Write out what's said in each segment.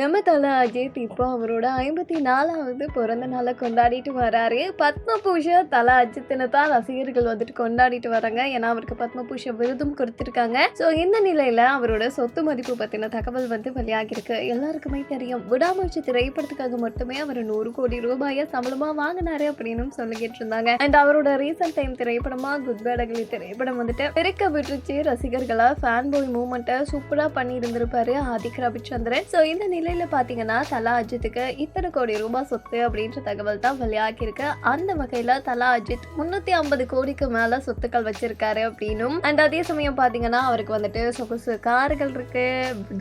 நம்ம தலை அஜித் இப்போ அவரோட ஐம்பத்தி நாலாவது பிறந்த நாளை கொண்டாடிட்டு வராரு. பத்மபூஷா தலை அஜித்தினை தான் ரசிகர்கள் வந்துட்டு கொண்டாடிட்டு வராங்க. ஏன்னா அவருக்கு பத்மபூஷ விருதும் கொடுத்துருக்காங்க. ஸோ இந்த நிலையில அவரோட சொத்து மதிப்பு பத்தின தகவல் வந்து வெளியாகிருக்கு எல்லாருக்குமே தெரியும். விடாமூச்சி திரைப்படத்துக்காக மட்டுமே அவர் நூறு கோடி ரூபாயை சம்பளமா வாங்கினாரு அப்படின்னு சொல்லிக்கிட்டு இருந்தாங்க. அண்ட் அவரோட ரீசன்ட் டைம் திரைப்படமா குட் பேடகலி திரைப்படம் வந்துட்டு பெருக்க விட்டுருச்சு. ரசிகர்களா ஃபேன் பாய் மூமெண்ட்டை சூப்பரா பண்ணி இருந்திருப்பாரு ஆதிக் ரவிச்சந்திரன். ஸோ இந்த நிலை நிலையில பாத்தீங்கன்னா தலா அஜித்துக்கு இத்தனை கோடி ரூபாய் சொத்து அப்படின்ற தகவல் தான் வெளியாகிருக்கு அந்த வகையில தலா அஜித் முன்னூத்தி ஐம்பது கோடிக்கு மேல சொத்துக்கள் வச்சிருக்காரு அப்படின்னும் அண்ட் அதே சமயம் பாத்தீங்கன்னா அவருக்கு வந்துட்டு சொகுசு கார்கள் இருக்கு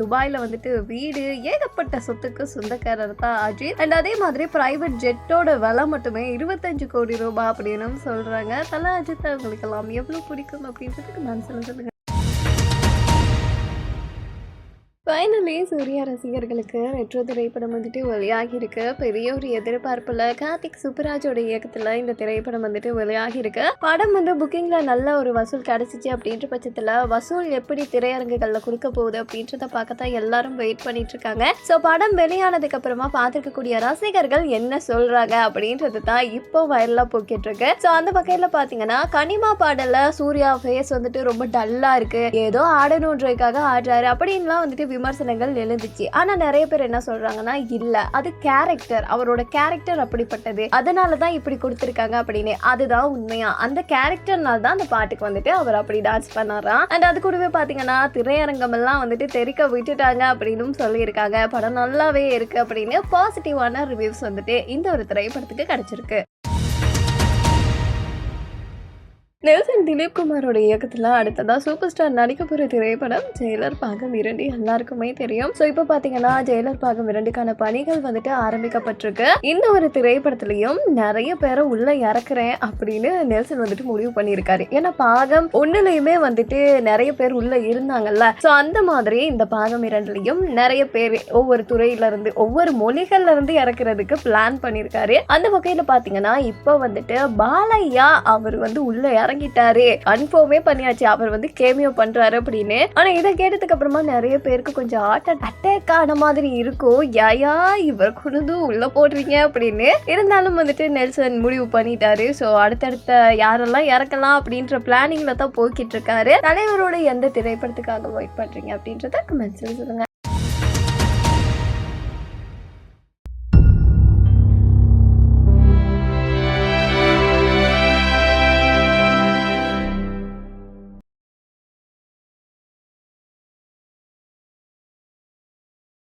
துபாயில வந்துட்டு வீடு ஏகப்பட்ட சொத்துக்கு சொந்தக்காரர் தான் அஜித். அண்ட் அதே மாதிரி பிரைவேட் ஜெட்டோட விலை மட்டுமே இருபத்தஞ்சு கோடி ரூபாய் அப்படின்னு சொல்றாங்க. தலா அஜித் அவங்களுக்கு எல்லாம் எவ்வளவு பிடிக்கும் அப்படின்றதுக்கு நான் சொல்லுங்க ஃபைனலி சூர்யா ரசிகர்களுக்கு ரெட்ரோ திரைப்படம் வந்துட்டு வெளியாகியிருக்கு. பெரிய ஒரு எதிர்பார்ப்பில் கார்த்திக் சுப்ராஜோட இயக்கத்தில் இந்த திரைப்படம் வந்துட்டு வெளியாகியிருக்கு. படம் வந்து புக்கிங்கில் நல்ல ஒரு வசூல் கிடைச்சிச்சு அப்படின்ற பட்சத்தில் வசூல் எப்படி திரையரங்குகளில் கொடுக்க போகுது அப்படின்றத பார்க்கத்தான் எல்லாரும் வெயிட் பண்ணிட்டு இருக்காங்க ஸோ படம் வெளியானதுக்கு அப்புறமா பார்த்துருக்கக்கூடிய ரசிகர்கள் என்ன சொல்கிறாங்க அப்படின்றது தான் இப்போ வைரலா போக்கிட்டு இருக்கு ஸோ அந்த வகையில் பார்த்தீங்கன்னா கனிமா பாடலில் சூர்யா ஃபேஸ் வந்துட்டு ரொம்ப டல்லாக இருக்கு. ஏதோ ஆடணுன்றதுக்காக ஆடுறாரு அப்படின்லாம் வந்துட்டு விமர்சனங்கள் எழுந்துச்சு. ஆனா நிறைய பேர் என்ன சொல்றாங்கன்னா இல்ல அது கேரக்டர் அவரோட கேரக்டர் அப்படிப்பட்டது. அதனால தான் இப்படி கொடுத்துருக்காங்க அப்படின்னு. அதுதான் உண்மையா. அந்த கேரக்டர்னால தான் அந்த பாட்டுக்கு வந்துட்டு அவர் அப்படி டான்ஸ் பண்ணாராம் அண்ட் அது கூடவே பாத்தீங்கன்னா திரையரங்கம் எல்லாம் வந்துட்டு தெறிக்க விட்டுட்டாங்க அப்படின்னு சொல்லியிருக்காங்க. படம் நல்லாவே இருக்கு அப்படின்னு பாசிட்டிவான ரிவ்யூஸ் வந்துட்டு இந்த ஒரு திரைப்படத்துக்கு கிடைச்சிருக்கு. நெல்சன் திலீப் குமாரோட இயக்கத்தில் அடுத்ததாக சூப்பர் ஸ்டார் நடிக்க போகிற திரைப்படம் ஜெயிலர் பாகம் இரண்டு. எல்லாருக்குமே தெரியும். ஸோ இப்போ பார்த்தீங்கன்னா ஜெயிலர் பாகம் இரண்டுக்கான பணிகள் வந்துட்டு ஆரம்பிக்கப்பட்டிருக்கு. இந்த ஒரு திரைப்படத்துலையும் நிறைய பேரை உள்ளே இறக்குறேன் அப்படின்னு நெல்சன் வந்துட்டு முடிவு பண்ணியிருக்காரு. ஏன்னா பாகம் ஒன்றுலையுமே வந்துட்டு நிறைய பேர் உள்ளே இருந்தாங்கல்ல. ஸோ அந்த மாதிரி இந்த பாகம் இரண்டுலையும் நிறைய பேர் ஒவ்வொரு துறையிலிருந்து ஒவ்வொரு மொழிகள்லேருந்து இறக்குறதுக்கு பிளான் பண்ணியிருக்காரு. அந்த வகையில் பார்த்தீங்கன்னா இப்போ வந்துட்டு பாலையா அவர் வந்து உள்ளே உள்ள வாங்கிட்டாரு. கன்ஃபார்மே பண்ணியாச்சு. அவர் வந்து கேமியோ பண்றாரு அப்படின்னு. ஆனா இதை கேட்டதுக்கு அப்புறமா நிறைய பேருக்கு கொஞ்சம் ஹார்ட் அட்டாக் ஆன மாதிரி இருக்கும். யாயா இவர் கொண்டு உள்ள போடுறீங்க அப்படின்னு. இருந்தாலும் வந்துட்டு நெல்சன் முடிவு பண்ணிட்டாரு. ஸோ அடுத்தடுத்த யாரெல்லாம் இறக்கலாம் அப்படின்ற பிளானிங்ல தான் போய்கிட்டு இருக்காரு. தலைவரோட எந்த திரைப்படத்துக்காக வெயிட் பண்றீங்க அப்படின்றத கமெண்ட்ஸ்ல சொல்லுங்க.